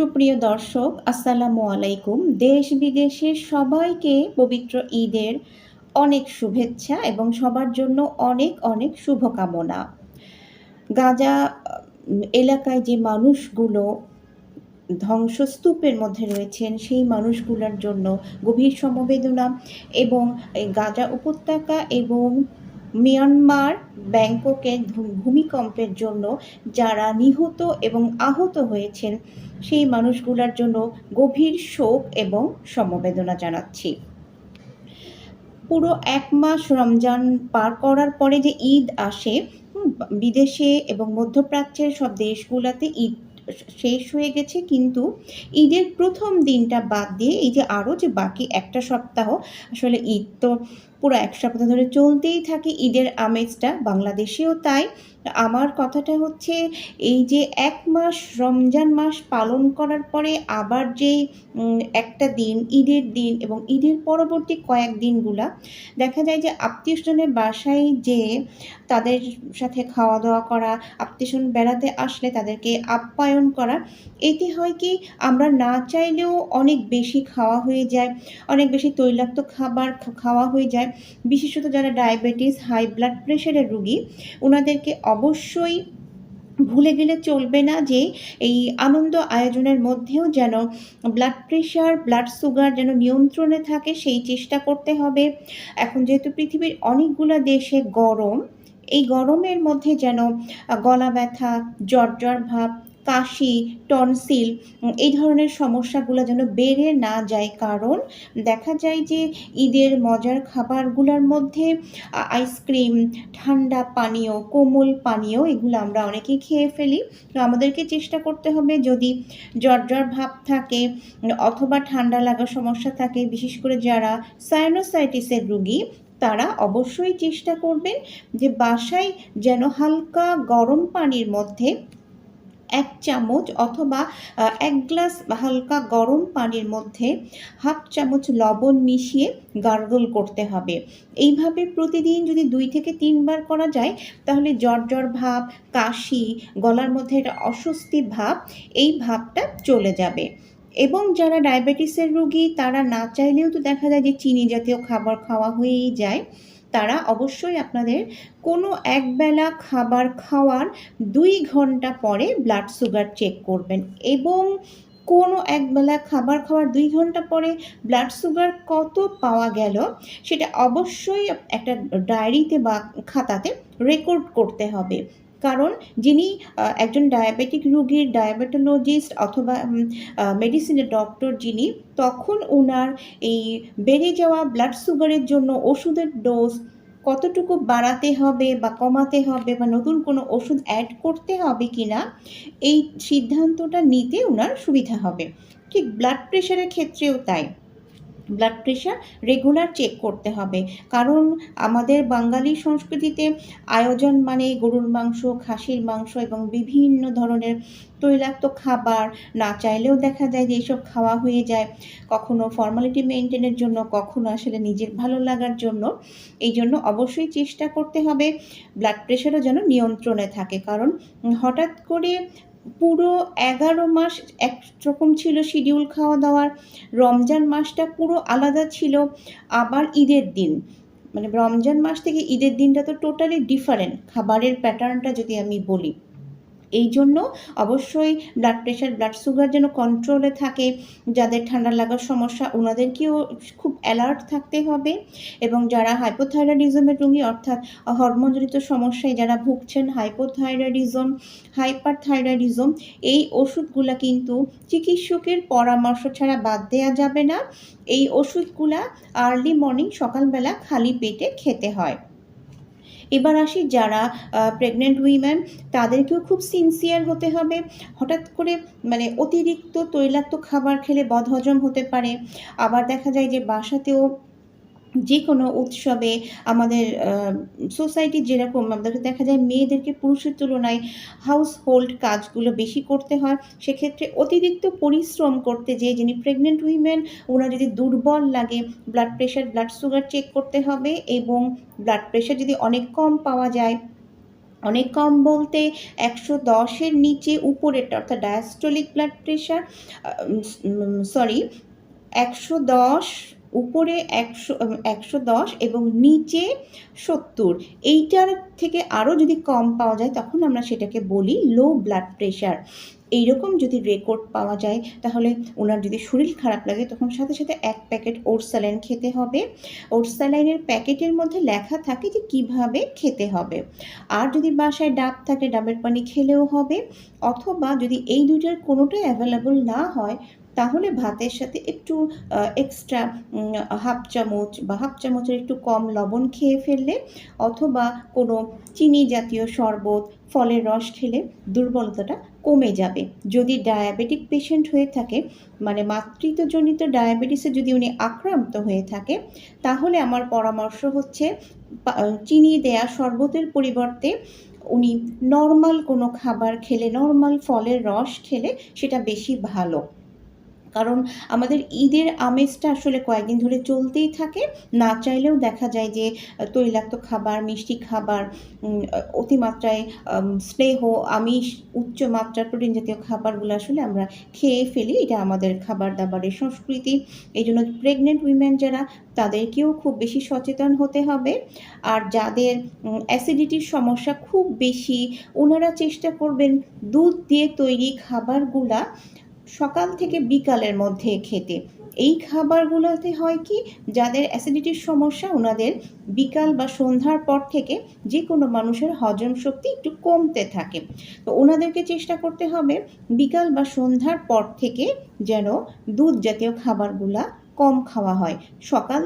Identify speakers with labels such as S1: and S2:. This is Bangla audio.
S1: সুপ্রিয় দর্শক, আসসালামু আলাইকুম। দেশ বিদেশের সবাইকে পবিত্র ঈদের অনেক শুভেচ্ছা এবং সবার জন্য অনেক অনেক শুভকামনা। গাজা এলাকায় যে মানুষগুলো ধ্বংসস্তূপের মধ্যে রয়েছেন, সেই মানুষগুলোর জন্য গভীর সমবেদনা এবং গাজা উপত্যকা এবং মিয়ানমার ব্যাংককের ধু- ভূমিকম্পের জন্য যারা নিহত এবং আহত হয়েছেন, সেই মানুষগুলোর জন্য গভীর শোক এবং সমবেদনা জানাচ্ছি। পুরো এক মাস রমজান পার করার পরে যে ঈদ আসে বিদেশে এবং মধ্যপ্রাচ্যের সব দেশগুলোতে ঈদ শেষ হয়ে গেছে। কিন্তু ঈদের প্রথম দিনটা বাদ দিয়ে এই যে আরও যে বাকি একটা সপ্তাহ, আসলে ঈদ তো পুরো এক সপ্তাহ ধরে চলতেই থাকে ঈদের আমেজটা, বাংলাদেশেও তাই। আমার কথাটা হচ্ছে এই যে এক মাস রমজান মাস পালন করার পরে আবার যে একটা দিন, ঈদের দিন এবং ঈদের পরবর্তী কয়েক দিনগুলা, দেখা যায় যে আত্মীয় স্বজনের বাসায় যে তাদের সাথে খাওয়া দাওয়া করা আত্মীয় স্বজন বেড়াতে আসলে তাদেরকে আপ্যায়ন করা। এতে হয় কি, আমরা না চাইলেও অনেক বেশি খাওয়া হয়ে যায়, অনেক বেশি তৈলাক্ত খাবার খাওয়া হয়ে যায়। বিশেষত যারা ডায়াবেটিস, হাই ব্লাড প্রেশারের রুগী ওনাদেরকে অবশ্যই ভুলে গেলে চলবে না যে এই আনন্দ আয়োজনের মধ্যেও যেন ব্লাড প্রেশার, ব্লাড সুগার যেন নিয়ন্ত্রণে থাকে, সেই চেষ্টা করতে হবে। এখন যেহেতু পৃথিবীর অনেকগুলো দেশে গরম, এই গরমের মধ্যে যেন গলা ব্যথা, জ্বর জ্বর ভাব কাশি, টনসিল এই ধরনের সমস্যাগুলো যেন বেড়ে না যায়। কারণ দেখা যায় যে ঈদের মজার খাবারগুলোর মধ্যে আইসক্রিম, ঠান্ডা পানীয়, কোমল পানীয়, এগুলো আমরা অনেকেই খেয়ে ফেলি। তো আমাদেরকে চেষ্টা করতে হবে যদি জ্বর জ্বর ভাব থাকে, অথবা ঠান্ডা লাগার সমস্যা থাকে, বিশেষ করে যারা সাইনোসাইটিসের রুগী, তারা অবশ্যই চেষ্টা করবেন যে বাসায় যেন হালকা গরম পানির মধ্যে এক চামচ অথবা এক গ্লাস হালকা গরম পানির মধ্যে হাফ চামচ লবণ মিশিয়ে গার্গল করতে হবে। এইভাবে প্রতিদিন যদি দুই থেকে তিনবার করা যায়, তাহলে জ্বর জ্বর ভাব, কাশি, গলার মধ্যে একটা অস্বস্তি ভাব, এই ভাবটা চলে যাবে। এবং যারা ডায়াবেটিসের রোগী, তারা না চাইলেও তো দেখা যায় যে, চিনি জাতীয় খাবার খাওয়া হয়েই যায়। তারা অবশ্যই আপনাদের কোনো একবেলা খাবার খাওয়ার দুই ঘণ্টা পরে ব্লাড সুগার চেক করবেন। এবং কোনো একবেলা খাবার খাওয়ার দুই ঘণ্টা পরে ব্লাড সুগার কত পাওয়া গেল, সেটা অবশ্যই একটা ডায়েরিতে বা খাতাতে রেকর্ড করতে হবে। কারণ যিনি একজন ডায়াবেটিক রোগীর ডায়াবেটোলজিস্ট অথবা মেডিসিনের ডক্টর যিনি, তখন ওনার এই বেড়ে যাওয়া ব্লাড সুগারের জন্য ওষুধের ডোজ কতটুকু বাড়াতে হবে বা কমাতে হবে বা নতুন কোনো ওষুধ অ্যাড করতে হবে কি না এই সিদ্ধান্তটা নিতে ওনার সুবিধা হবে। ঠিক ব্লাড প্রেশারের ক্ষেত্রেও তাই। ব্লাড প্রেশার রেগুলার চেক করতে হবে। কারণ আমাদের বাঙালি সংস্কৃতিতে আয়োজন মানে গরুর মাংস, খাসির মাংস এবং বিভিন্ন ধরনের তৈলাক্ত খাবার না চাইলেও দেখা যায় যে এইসব খাওয়া হয়ে যায়। কখনো ফর্মালিটি মেনটেনের জন্য, কখনো আসলে নিজের ভালো লাগার জন্য। এই জন্য অবশ্যই চেষ্টা করতে হবে। ব্লাড প্রেশারও যেন নিয়ন্ত্রণে থাকে। কারণ হঠাৎ করে পুরো এগারো মাস একরকম ছিল শিডিউল খাওয়া দাওয়ার। রমজান মাসটা পুরো আলাদা ছিল আবার ঈদের দিন। মানে রমজান মাস থেকে ঈদের দিনটা তো টোটালি ডিফারেন্ট খাবারের প্যাটার্নটা যদি আমি বলি। এই জন্য অবশ্যই ব্লাড প্রেশার ব্লাড সুগার যেন কন্ট্রোলে থাকে, যাদের ঠান্ডা লাগার সমস্যা ওনাদেরকেও খুব অ্যালার্ট থাকতে হবে। এবং যারা হাইপোথাইরয়েডিজমের রোগী, অর্থাৎ হরমোনজনিত সমস্যায় যারা ভুগছেন হাইপোথাইরয়েডিজম হাইপার থাইরয়েডিজম এই ওষুধগুলা কিন্তু চিকিৎসকের পরামর্শ ছাড়া বাদ দেওয়া যাবে না। এই ওষুধগুলা আর্লি মর্নিং সকালবেলা খালি পেটে খেতে হয়। এবার আসি যারা প্রেগনেন্ট উইমেন তাদেরকেও খুব সিনসিয়ার হতে হবে। হঠাৎ করে মানে অতিরিক্ত তৈলাক্ত খাবার খেলে বদহজম হতে পারে। আবার দেখা যায় যে বাসাতেও যে কোনো উৎসবে আমাদের সোসাইটি যেরকম, আমাদের দেখা যায় মেয়েদেরকে পুরুষের তুলনায় হাউস হোল্ড কাজগুলো বেশি করতে হয়। সেক্ষেত্রে অতিরিক্ত পরিশ্রম করতে যেয়ে যিনি প্রেগনেন্ট উইমেন ওনার যদি দুর্বল লাগে blood pressure blood sugar check করতে হবে এবং ব্লাড প্রেশার যদি অনেক কম পাওয়া যায়, অনেক কম বলতে একশো দশের নিচে উপরেরটা, অর্থাৎ ডায়াস্টোলিক ব্লাড প্রেশার সরি একশো দশ উপরে একশো একশো দশ এবং নিচে সত্তর। এইটার থেকে আরও যদি কম পাওয়া যায়, তখন আমরা সেটাকে বলি লো ব্লাড প্রেশার এইরকম যদি রেকর্ড পাওয়া যায়, তাহলে ওনার যদি শরীর খারাপ লাগে, তখন সাথে সাথে এক প্যাকেট ওটস স্যালাইন খেতে হবে। ওটস স্যালাইনের প্যাকেটের মধ্যে লেখা থাকে যে কীভাবে খেতে হবে। আর যদি বাসায় ডাব থাকে, ডাবের পানি খেলেও হবে। অথবা যদি এই দুইটার কোনোটাই অ্যাভেলেবল না হয় তাহলে ভাতের সাথে একটু এক্সট্রা হাফ চামচ বা হাফ চামচের একটু কম লবণ খেয়ে ফেললে অথবা কোনো চিনি জাতীয় শরবত, ফলের রস খেলে দুর্বলতাটা কমে যাবে। যদি ডায়াবেটিক পেশেন্ট হয়ে থাকে মানে মাতৃত্বজনিত ডায়াবেটিসে যদি উনি আক্রান্ত হয়ে থাকে, তাহলে আমার পরামর্শ হচ্ছে চিনি দেয়া শরবতের পরিবর্তে উনি নর্মাল কোনো খাবার খেলে নর্মাল ফলের রস খেলে সেটা বেশি ভালো। কারণ আমাদের ঈদের আমেজটা আসলে কয়েকদিন ধরে চলতেই থাকে। না চাইলেও দেখা যায় যে, তৈলাক্ত খাবার, মিষ্টি খাবার অতিমাত্রায় স্নেহ, আমিষ, উচ্চ মাত্রার প্রোটিন জাতীয় খাবারগুলো আসলে আমরা খেয়ে ফেলি। এটা আমাদের খাবার দাবারের সংস্কৃতি। এই জন্য প্রেগনেন্ট উইমেন যারা, তাদেরকেও খুব বেশি সচেতন হতে হবে। আর যাদের অ্যাসিডিটির সমস্যা খুব বেশি, ওনারা চেষ্টা করবেন দুধ দিয়ে তৈরি খাবারগুলা সকাল থেকে বিকালের মধ্যে খেতে। এই খাবারগুলোতে হয় কি, যাদের অ্যাসিডিটির সমস্যা ওনাদের বিকাল বা সন্ধ্যার পর থেকে যে কোনো মানুষের হজম শক্তি একটু কমতে থাকে। তো ওনাদেরকে চেষ্টা করতে হবে বিকাল বা সন্ধ্যার পর থেকে যেন দুধ জাতীয় খাবারগুলা কম খাওয়া হয়। সকাল